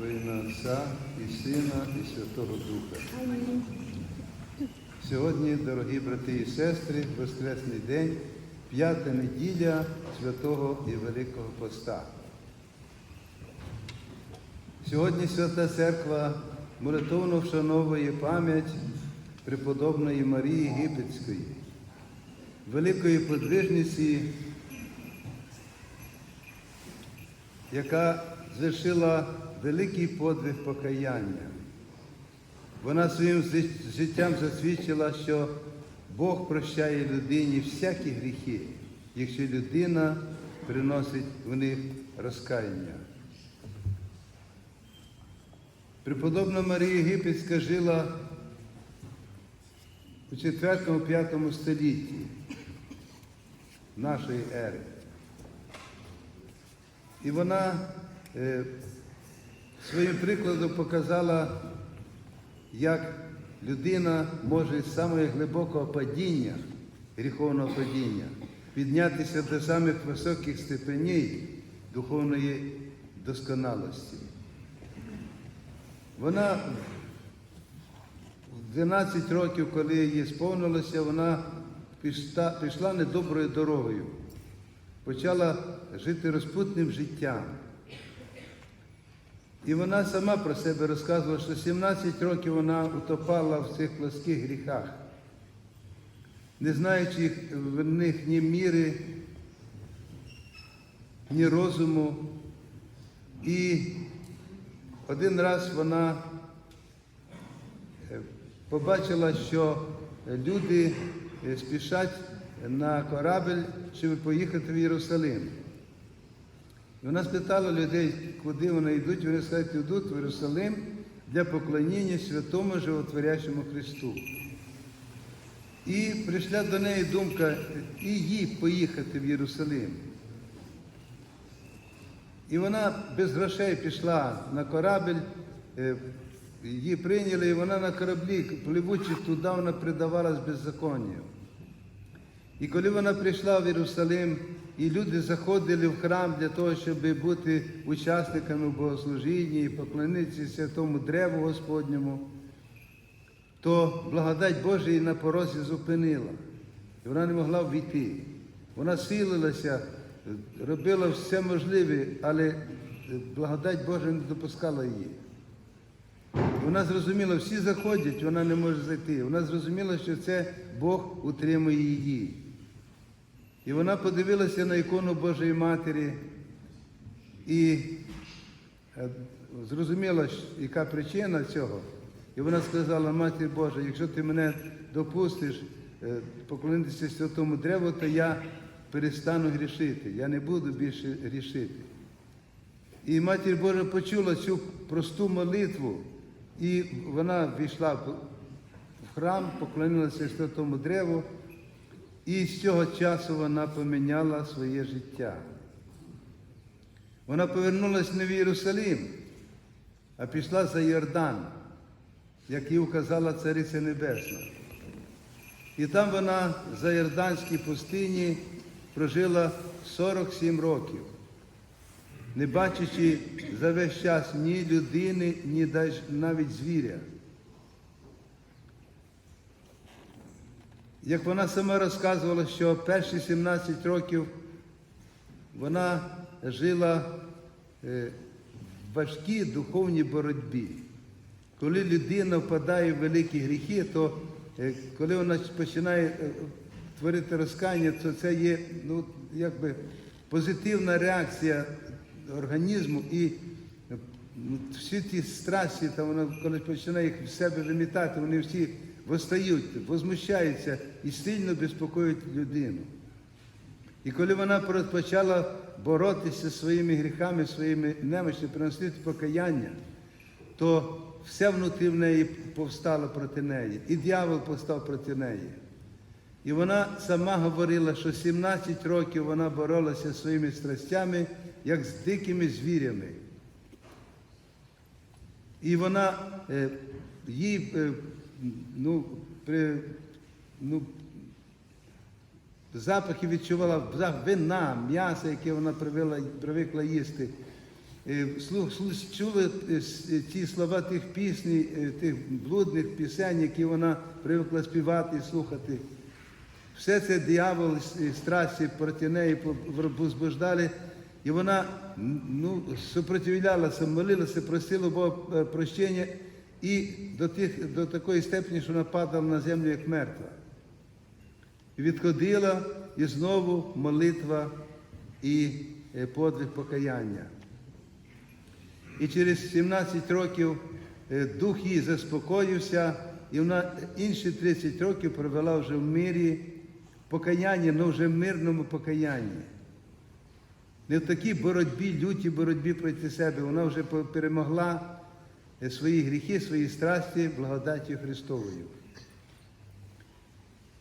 Во ім'я Отця і Сина, і Святого Духа. Сьогодні, дорогі брати і сестри, Воскресний день, п'ята неділя Святого і Великого Поста. Сьогодні Свята Церква молитовно вшановує пам'ять преподобної Марії Єгипетської, великої подвижниці, яка звершила великий подвиг покаяння. Вона своїм життям засвідчила, що Бог прощає людині всякі гріхи, якщо людина приносить в них розкаяння. Преподобна Марія Єгипетська жила у 4-5 столітті нашої ери. І вона е, своїм прикладом показала, як людина може з самого глибокого падіння, гріховного падіння, піднятися до самих високих степеней духовної досконалості. Вона в 12 років, коли їй сповнилося, вона пішла недоброю дорогою, почала жити розпутним життям. І вона сама про себе розказувала, що 17 років вона утопала в цих плоских гріхах, не знаючи в них ні міри, ні розуму. І один раз вона е, побачила, що люди спішать на корабль, щоб поїхати в Єрусалим. Вона спитала людей, куди вони йдуть. Вони сказали, йдуть в Єрусалим для поклоніння святому животворящому Христу. І прийшла до неї думка і їй поїхати в Єрусалим. І вона без грошей пішла на корабль, е, її прийняли, і вона на кораблі, пливучи туди, вона предавалась беззаконню. І коли вона прийшла в Єрусалим, і люди заходили в храм для того, щоб бути учасниками богослужіння і поклонитися святому древу Господньому, то благодать Божа її на порозі зупинила. І вона не могла війти. Вона силилася, робила все можливе, але благодать Божа не допускала її. Вона зрозуміла, всі заходять, вона не може зайти. Вона зрозуміла, що це Бог утримує її. І вона подивилася на ікону Божої Матері і е, зрозуміла, яка причина цього. І вона сказала, Матір Божа, якщо ти мене допустиш е, поклонитися святому древу, то я перестану грішити. Я не буду більше грішити. І Матір Божа почула цю просту молитву, і вона війшла в храм, поклонилася святому древу, і з цього часу вона поміняла своє життя. Вона повернулася не в Єрусалим, а пішла за Йордан, як їй указала Цариця Небесна. І там вона за Йорданській пустині прожила 47 років не бачачи за весь час ні людини, ні навіть звіря. Як вона сама розказувала, що перші 17 років вона жила е, в важкій духовній боротьбі. Коли людина впадає в великі гріхи, то е, коли вона починає е, творити розкання, то це є ну, якби позитивна реакція організму і ну, всі ті страсті, там вона, коли починає їх в себе вимітати, вони всі восстають, возмущаються і сильно безпокоюють людину. І коли вона почала боротися зі своїми гріхами, своїми немощами, приносити покаяння, то все внутрі в неї повстало проти неї, і дьявол повстав проти неї. І вона сама говорила, що 17 років вона боролася зі своїми страстями, як з дикими звірями. І вона е, їй е, ну, при, ну, запахи відчувала вина, м'яса, яке вона привела, привикла їсти. е, слух- слух- чули е, с- е, ті слова тих пісні, е, тих блудних пісень, які вона привикла співати і слухати. Все це диявол і страсті проти неї возбуждали, і вона ну, супротивлялася, молилася, просила Бога е, прощення і до, тих, до такої степені, що вона падала на землю як мертва. І відходила, і знову молитва і е, подвиг покаяння. І через 17 років е, дух її заспокоївся, і вона інші 30 років провела вже в мирі покаяння, але вже в мирному покаянні. Не в такій боротьбі, лютій боротьбі проти себе. Вона вже перемогла свої гріхи, свої страсті благодаттю Христовою.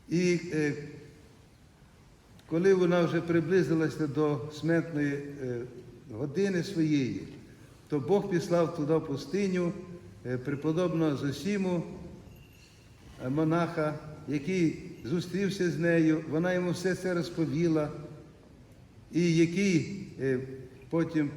І е, коли вона вже приблизилася до смертної е, години своєї, то Бог післав туди пустиню е, преподобного Зосіму, монаха, який зустрівся з нею, вона йому все це розповіла, і який потім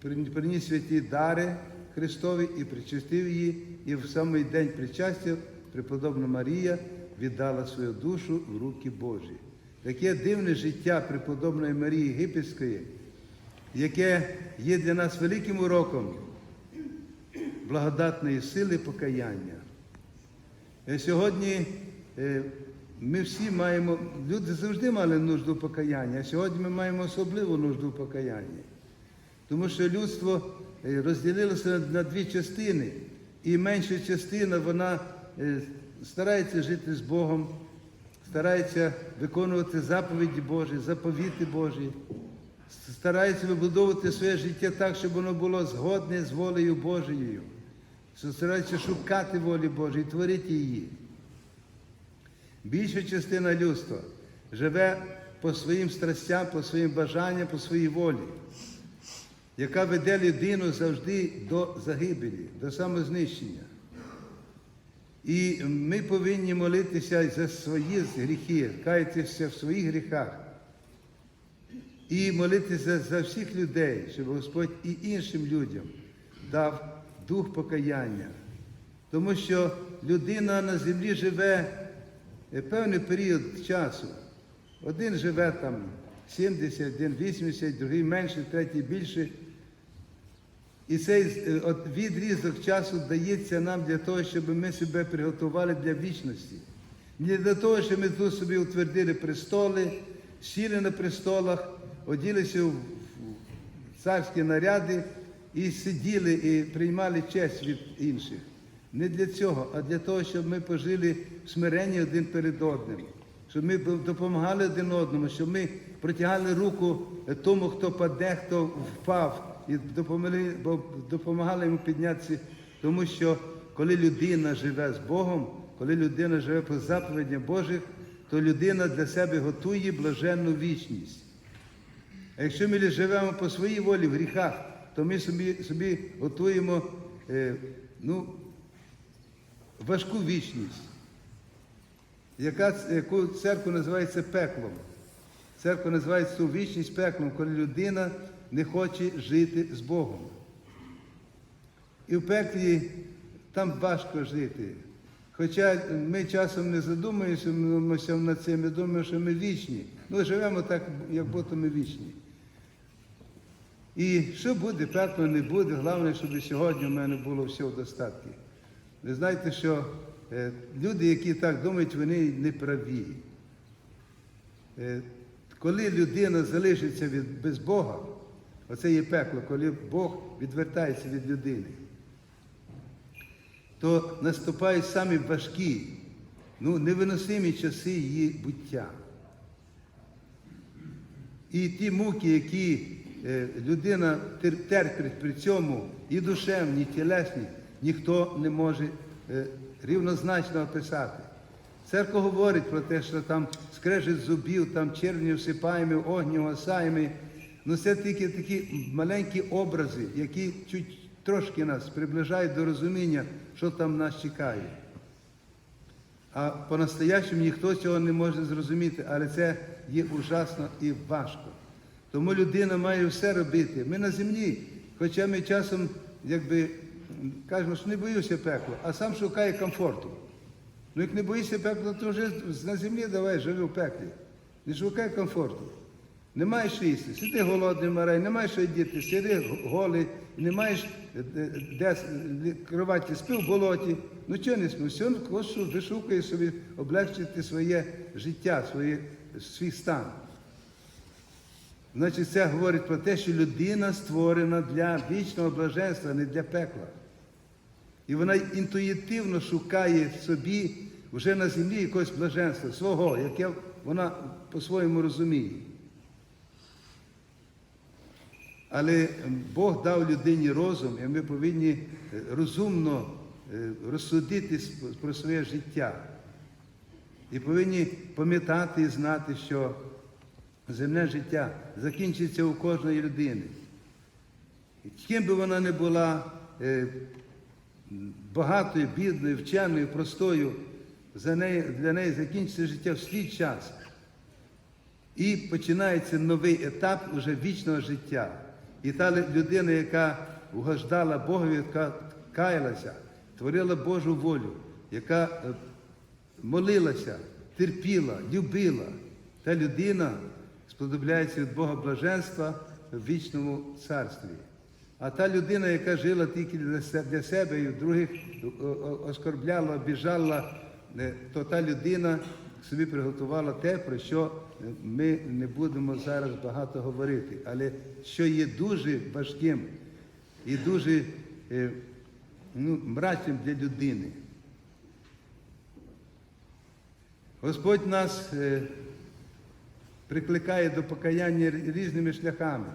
приніс святі дари Христові і причастив її, і в самий день причастя преподобна Марія віддала свою душу в руки Божі. Таке дивне життя преподобної Марії Єгипетської, яке є для нас великим уроком благодатної сили покаяння. Е, Сьогодні е, ми всі маємо, люди завжди мали нужду покаяння, а сьогодні ми маємо особливу нужду в покаянні. Тому що людство е, розділилося на- дві частини, і менша частина вона е, старається жити з Богом, старається виконувати заповіді Божі, заповіти Божі, старається вибудовувати своє життя так, щоб воно було згодне з волею Божою, старається шукати волі Божої, творити її. Більша частина людства живе по своїм страстям, по своїм бажанням, по своїй волі, яка веде людину завжди до загибелі, до самознищення. І ми повинні молитися за свої гріхи, каятися в своїх гріхах. І молитися за всіх людей, щоб Господь і іншим людям дав дух покаяння. Тому що людина на землі живе е, певний період часу. Один живе там 70, один 80, другий менше, третій більше. І цей е, відрізок часу дається нам для того, щоб ми себе приготували для вічності. Не для того, щоб ми тут собі утвердили престоли, сіли на престолах, оділися в царські наряди і сиділи і приймали честь від інших. Не для цього, а для того, щоб ми пожили в смиренні один перед одним, щоб ми допомагали один одному, щоб ми протягали руку тому, хто паде, хто впав, і допомогли, допомагали йому піднятися, тому що коли людина живе з Богом, коли людина живе по заповідях Божих, то людина для себе готує блаженну вічність. А якщо ми живемо по своїй волі в гріхах, то ми собі, собі готуємо е, ну, важку вічність, яка, яку церква називається пеклом. Церква називається вічність пеклом, коли людина не хоче жити з Богом. І в пеклі там важко жити. Хоча ми часом не задумуємося над цим, ми думаємо, що ми вічні. Ну, живемо так, як будто ми вічні. І що буде, пекло не буде, головне, щоб сьогодні в мене було все в достатку. Ви знаєте, що е, люди, які так думають, вони не праві. Е, коли людина залишиться від, без Бога, оце є пекло, коли Бог відвертається від людини, то наступають самі важкі, ну, невиносимі часи її буття. І ті муки, які е, людина терпить при цьому, і душевні, і тілесні, ніхто не може е, рівнозначно описати. Церква говорить про те, що там скрежет зубів, там червні всипаємо, огню осаємо. Ну це тільки такі маленькі образи, які чуть трошки нас приближають до розуміння, що там нас чекає. А по-настоящему ніхто цього не може зрозуміти, але це є ужасно і важко. Тому людина має все робити. Ми на землі, хоча ми часом, якби кажемо, що не боюся пекла, а сам шукає комфорту. Ну як не боїшся пекла, то вже на землі давай живи в пеклі. Не шукай комфорту. Не маєш їсти, сиди голодний марай, не маєш що сиди голий, не маєш е, де кроваті, спи в болоті. Ну чого не спи? Все кошу вишукує собі облегчити своє життя, своє, свій стан. Значить, це говорить про те, що людина створена для вічного блаженства, не для пекла. І вона інтуїтивно шукає в собі вже на землі якогось блаженства, свого, яке вона по-своєму розуміє. Але Бог дав людині розум, і ми повинні е, розумно е, розсудити про своє життя. І повинні пам'ятати і знати, що земне життя закінчиться у кожної людини. І Ким би вона не була е, багатою, бідною, вченою, простою, за неї, для неї закінчиться життя в свій час. І починається новий етап уже вічного життя. І та людина, яка угождала Богові, яка каялася, творила Божу волю, яка е, молилася, терпіла, любила, та людина сподобляється від Бога блаженства в вічному царстві. А та людина, яка жила тільки для се- для себе і других о- о- оскорбляла, обіжала, е, то та людина собі приготувала те, про що ми не будемо зараз багато говорити, але що є дуже важким і дуже е, ну, мрачним для людини. Господь нас е, прикликає до покаяння різними шляхами.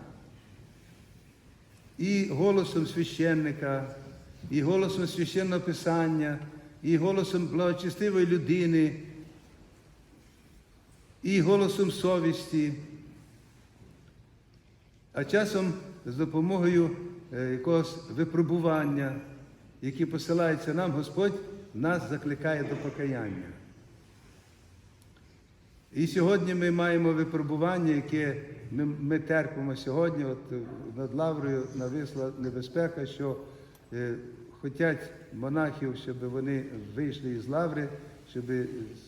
І голосом священника, і голосом священного писання, і голосом благочестивої людини, і голосом совісті, а часом з допомогою е, якогось випробування, які посилаються нам, Господь нас закликає до покаяння. І сьогодні ми маємо випробування, яке ми, ми терпимо сьогодні. От е, над Лаврою нависла небезпека, що е, хотять монахів, щоб вони вийшли із Лаври, щоб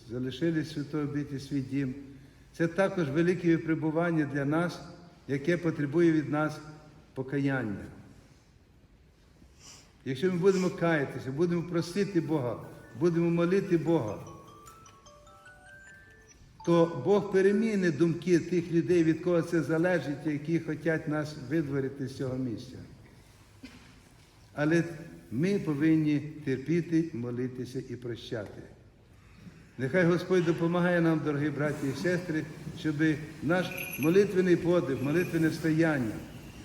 залишили святої обіті свій дім. Це також велике випробування для нас, яке потребує від нас покаяння. Якщо ми будемо каятися, будемо просити Бога, будемо молити Бога, то Бог переміни думки тих людей, від кого це залежить, які хочуть нас видворити з цього місця. Але ми повинні терпіти, молитися і прощати. Нехай Господь допомагає нам, дорогі браті і сестри, щоб наш молитвений подив, молитвене стояння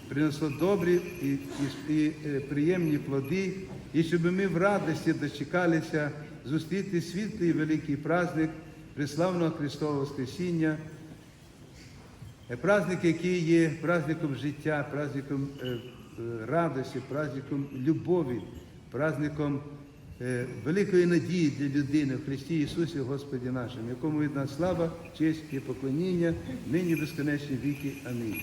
принесло добрі і, і, і е, приємні плоди, і щоб ми в радості дочекалися зустріти світлий великий праздник Преславного Христового Воскресіння, Е, праздник, який є праздником життя, праздником е, радості, праздником любові, праздником великої надії для людини в Христі Ісусі Господі нашому, якому від нас слава, честь і поклоніння, нині безконечні віки. Амінь.